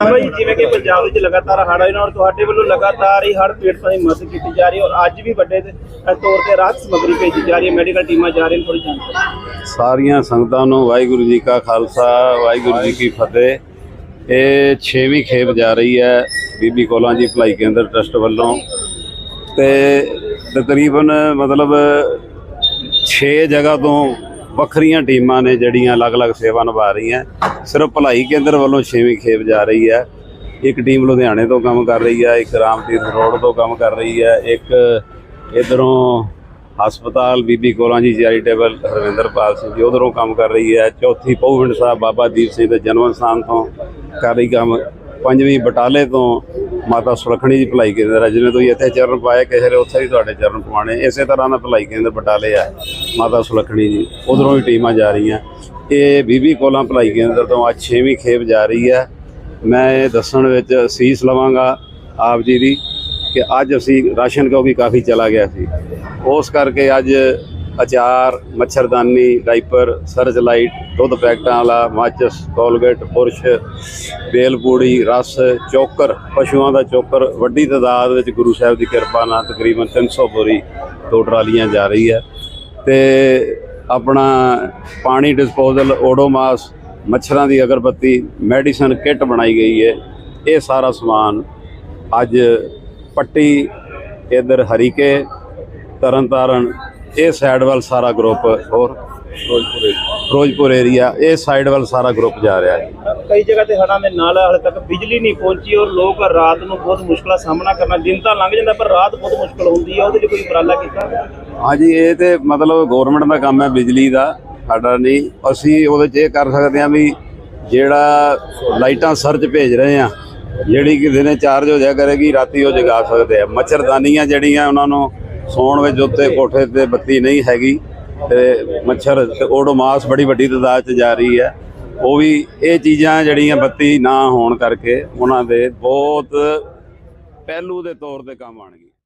ਬਾਈ ਜਿਵੇਂ ਕਿ ਪੰਜਾਬ ਵਿੱਚ ਲਗਾਤਾਰ ਹੜ੍ਹ ਆਏ ਨੇ ਔਰ ਤੁਹਾਡੇ ਵੱਲੋਂ ਲਗਾਤਾਰ ਹੀ ਹੜ੍ਹ ਪੀੜਤਾਂ ਦੀ ਮਦਦ ਕੀਤੀ ਜਾ ਰਹੀ ਹੈ ਔਰ ਅੱਜ ਵੀ ਵੱਡੇ ਦੇ- ਅ, ਤੌਰ ਤੇ ਰਾਹਤ ਸਮੱਗਰੀ ਭੇਜੀ ਜਾ ਰਹੀ ਹੈ ਮੈਡੀਕਲ ਟੀਮਾਂ ਜਾ ਰਹੀਆਂ ਨੇ ਥੋੜੀ ਜਾਣਕਾਰੀ ਸਾਰੀਆਂ ਸੰਗਤਾਂ ਨੂੰ ਵਾਹਿਗੁਰੂ ਜੀ ਕਾ ਖਾਲਸਾ ਵਾਹਿਗੁਰੂ ਜੀ ਕੀ ਫਤਿਹ। ਇਹ 6ਵੀਂ ਖੇਪ ਜਾ ਰਹੀ ਹੈ ਬੀਬੀ ਕੋਲਾਂ ਜੀ ਭਲਾਈ ਕੇਂਦਰ ਟਰਸਟ ਵੱਲੋਂ। ਤੇ ਤਕਰੀਬਨ ਮਤਲਬ 6 ਜਗ੍ਹਾ ਤੋਂ ਵੱਖਰੀਆਂ ਟੀਮਾਂ ਨੇ ਜਿਹੜੀਆਂ ਅਲੱਗ-ਅਲੱਗ ਸੇਵਾ ਨਿਭਾ ਰਹੀਆਂ। ਸਿਰਫ ਭਲਾਈ ਕੇਂਦਰ ਵੱਲੋਂ ਛੇਵੀਂ ਖੇਪ ਜਾ ਰਹੀ ਹੈ। ਇੱਕ ਟੀਮ ਲੁਧਿਆਣੇ ਤੋਂ ਕੰਮ ਕਰ ਰਹੀ ਹੈ, ਇੱਕ ਰਾਮਤੀਰਥ ਰੋਡ ਤੋਂ ਕੰਮ ਕਰ ਰਹੀ ਹੈ, ਇੱਕ ਇਧਰੋਂ ਹਸਪਤਾਲ ਬੀਬੀ ਕੋਲਾਂ ਜੀ ਚੈਰੀਟੇਬਲ ਹਰਵਿੰਦਰਪਾਲ ਸਿੰਘ ਜੀ ਉਧਰੋਂ ਕੰਮ ਕਰ ਰਹੀ ਹੈ। ਚੌਥੀ ਪਹੁੰਚਣ ਸਾਹਿਬ ਬਾਬਾ ਦੀਪ ਸਿੰਘ ਦੇ ਜਨਮ ਸਥਾਨ ਤੋਂ ਕਰ ਰਹੀ ਕੰਮ। ਪੰਜਵੀਂ ਬਟਾਲੇ ਤੋਂ ਮਾਤਾ ਸੁਲੱਖਣੀ ਜੀ ਭਲਾਈ ਕੇਂਦਰ ਹੈ ਜਿਵੇਂ ਤੁਸੀਂ ਇੱਥੇ ਚਰਨ ਪਾਏ ਕਿਸੇ ਨੇ ਉੱਥੇ ਵੀ ਤੁਹਾਡੇ ਚਰਨ ਪਵਾਣੇ ਇਸੇ ਤਰ੍ਹਾਂ ਦਾ ਭਲਾਈ ਕੇਂਦਰ ਬਟਾਲੇ ਹੈ ਮਾਤਾ ਸੁਲੱਖਣੀ ਜੀ। ਉਧਰੋਂ ਵੀ ਟੀਮਾਂ ਜਾ ਰਹੀਆਂ। ਇਹ ਬੀਬੀ ਕੋਲਾਂ ਭਲਾਈ ਕੇਂਦਰ ਤੋਂ ਅੱਜ 6ਵੀਂ ਖੇਪ ਜਾ ਰਹੀ ਹੈ ਮੈਂ ਇਹ ਦੱਸਣ ਵਿੱਚ ਅਸੀਸ ਲਵਾਂਗਾ ਆਪ ਜੀ ਦੀ ਕਿ ਅੱਜ ਅਸੀਂ ਰਾਸ਼ਨ ਕਿਉਂਕਿ ਕਾਫੀ ਚਲਾ ਗਿਆ ਸੀ। ਉਸ ਕਰਕੇ ਅੱਜ ਅਚਾਰ, ਮੱਛਰਦਾਨੀ ਡਾਈਪਰ ਸਰਜ ਲਾਈਟ, ਦੁੱਧ ਪੈਕਟਾਂ ਵਾਲਾ, ਮਾਚਸ, ਕੋਲਗੇਟ ਬੁਰਸ਼ ਬੇਲਪੂੜੀ ਰਸ, ਚੋਕਰ, ਪਸ਼ੂਆਂ ਦਾ ਚੋਕਰ, ਵੱਡੀ ਤਾਦਾਦ ਵਿੱਚ ਗੁਰੂ ਸਾਹਿਬ ਦੀ ਕਿਰਪਾ ਨਾਲ ਤਕਰੀਬਨ 300 ਬੋਰੀ ਦੋ ਟਰਾਲੀਆਂ ਜਾ ਰਹੀ ਹੈ। ਤੇ ਆਪਣਾ ਪਾਣੀ ਡਿਸਪੋਜ਼ਲ ਓਡੋਮਾਸ, ਮੱਛਰਾਂ ਦੀ ਅਗਰਬੱਤੀ, ਮੈਡੀਸਨ ਕਿੱਟ ਬਣਾਈ ਗਈ ਹੈ। ਇਹ ਸਾਰਾ ਸਮਾਨ ਅੱਜ ਪੱਟੀ, ਇਧਰ ਹਰੀਕੇ, ਤਰਨਤਾਰਨ ਇਹ ਸਾਈਡ ਵੱਲ ਸਾਰਾ ਗਰੁੱਪ ਹੋਰ ਫਿਰੋਜ਼ਪੁਰ ਏਰੀਆ ਇਹ ਸਾਈਡ ਵੱਲ ਸਾਰਾ ਗਰੁੱਪ ਜਾ ਰਿਹਾ ਹੈ। ਕਈ ਜਗ੍ਹਾ ਤੇ ਹੜ੍ਹਾਂ ਦੇ ਨਾਲ ਹਾਲੇ ਤੱਕ ਬਿਜਲੀ ਨਹੀਂ ਪਹੁੰਚੀ ਔਰ ਲੋਕ ਰਾਤ ਨੂੰ ਬਹੁਤ ਮੁਸ਼ਕਲਾਂ ਸਾਹਮਣਾ ਕਰਨਾ ਦਿਨ ਤਾਂ ਲੰਘ ਜਾਂਦਾ ਪਰ ਰਾਤ ਬਹੁਤ ਮੁਸ਼ਕਲ ਹੁੰਦੀ ਹੈ। ਉਹਦੇ ਲਈ ਕੋਈ ਉਪਰਾਲਾ ਕੀਤਾ? ਹਾਂਜੀ ਇਹ ਤੇ ਮਤਲਬ ਗਵਰਨਮੈਂਟ ਦਾ ਕੰਮ ਹੈ ਬਿਜਲੀ ਦਾ ਸਾਡਾ ਨਹੀਂ। ਅਸੀਂ ਉਹਦੇ 'ਚ ਇਹ ਕਰ ਸਕਦੇ ਹਾਂ ਵੀ ਜਿਹੜਾ ਲਾਈਟਾਂ ਸਰਚ ਭੇਜ ਰਹੇ ਆ ਜਿਹੜੀ ਕਿ ਦਿਨੇ ਚਾਰਜ ਹੋ ਜਾਇਆ ਕਰੇਗੀ ਰਾਤੀ ਉਹ ਜਗਾ ਸਕਦੇ ਆ। ਮੱਛਰਦਾਨੀਆਂ ਜਿਹੜੀਆਂ ਉਹਨਾਂ ਨੂੰ ਸੌਣ ਵਿੱਚ ਉੱਤੇ ਕੋਠੇ ਤੇ ਬੱਤੀ ਨਹੀਂ ਹੈਗੀ ਤੇ ਮੱਛਰ ਤੇ ਓਡੋਮਾਸ ਬੜੀ ਵੱਡੀ ਤਾਦਾਦ 'ਚ ਜਾ ਰਹੀ ਹੈ। ਉਹ ਵੀ ਇਹ ਚੀਜ਼ਾਂ ਜਿਹੜੀਆਂ ਬੱਤੀ ਨਾ ਹੋਣ ਕਰਕੇ ਉਹਨਾਂ ਦੇ ਬਹੁਤ ਪਹਿਲੂ ਦੇ ਤੌਰ ਤੇ ਕੰਮ ਆਣਗੇ